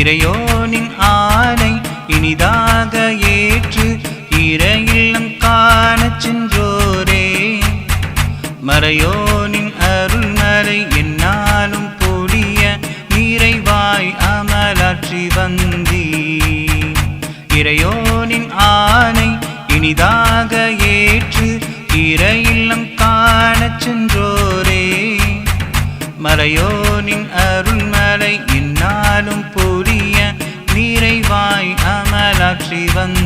இறையோனின் ஆலை இனிதாக ஏற்று இறையில்லம் காணச் சென்றோரே. மறையோனின் அருள்மறை என்னாலும் பொழிய நிறைவாய் அமலாற்றி வந்தி இறையோனின் ஆணை இனிதாக ஏற்று இறையில்லம் காணச் சென்றோரே. மறையோ சிவந்த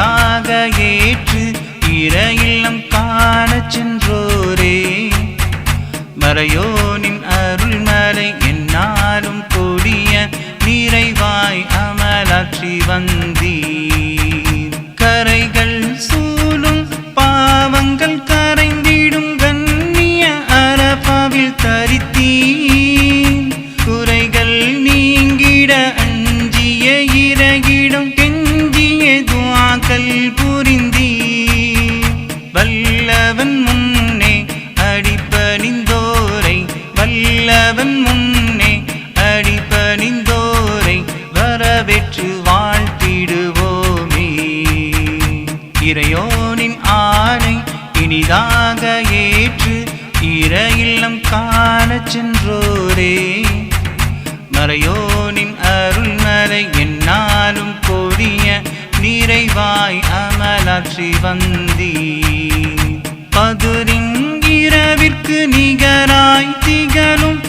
ஈடாக ஏற்று இர இல்லம் காண சென்றோரே. மறையோனின் அருள்மலை என்னாலும் கொடிய நிறைவாய் அமலாற்றி வந்த பெற்று வாழ்த்திடுவோமே. இறையோனின் ஆணை இனிதாக ஏற்று இற இல்லம் காண சென்றோரே. மறையோனின் அருள் மறை என்னாலும் கொடிய நிறைவாய் அமலாற்றி வந்தீ பதுரின் இரவிற்கு நிகராய் திகழும்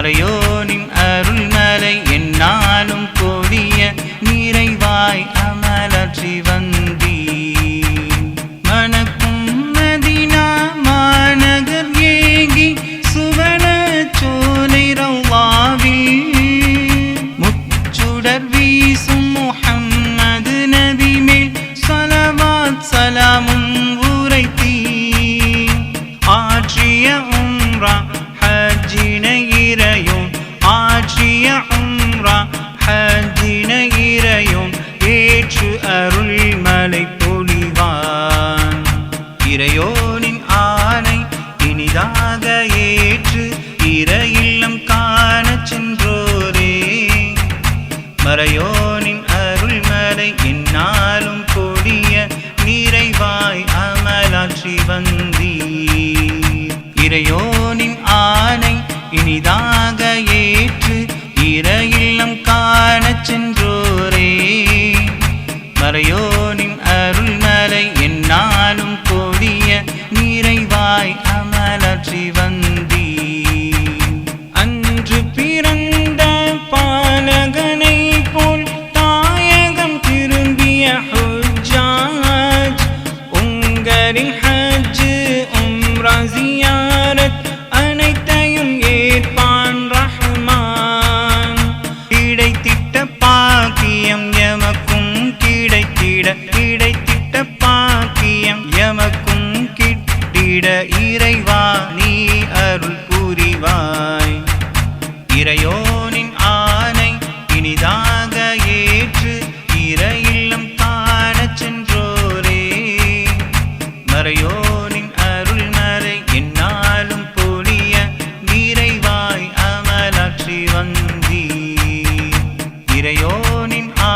யாரையோ இறையோனின் ஆணை இனிதாக ஏற்று இறையில்லம் காண சென்றோரே. மறையோனின் அருள்மலை என்னாலும் பொழிய நிறைவாய் அமலற்றி வந்த மறையோனின் அருள் மறை என்னாலும் பொழிய நிறைவாய் அமலாற்றி வந்தி இறையோனின் ஆ